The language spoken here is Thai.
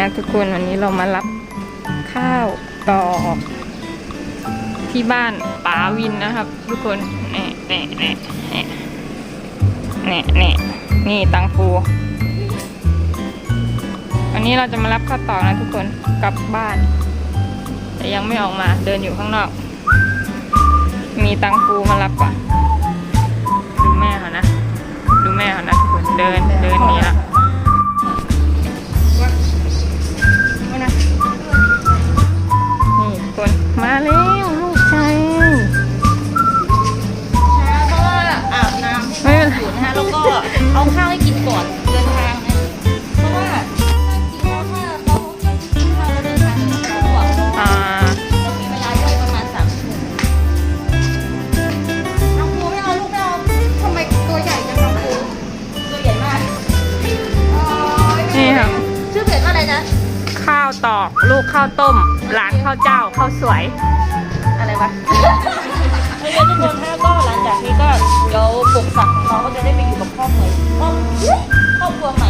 นะทุกคนวันนี้เรามารับข้าวต่อ ที่บ้านป๋าวินนะครับ ทุกคนแน่แน่แน่แน่แน่แน่นี่ตังฟูวันนี้เราจะมารับข้าวต่อนะทุกคนกลับบ้าน แต่ยังไม่ออกมาเดินอยู่ข้างนอก มีตังฟูมารับก่อนดูแม่เขานะ ดูแม่เขานะทุกคนเดิน นไรอยู่นะคะแล้วก็เอาข้าวให้กินก่อนเดินทางนะเพราะว่าถ้ากินแล้วถ้าเขากินข้าวแล้วเดินทางเนี่ยเขาบอกอ่าเรามีเวลาย่อยประมาณสามชั่วโมงน้องปูไม่เอาลูกไม่เอาทำไมตัวใหญ่จังน้องปูตัวใหญ่มากอ๋อนี่ค่ะชื่อเพจว่าอะไรนะข้าวตอก ลูกข้าวต้มหลานข้าวเจ้าข้าวสวย อะไรวะ ศัองเราก็จะได้ไปอยู่กับพ่อบคพ่อครอบครัวใหม่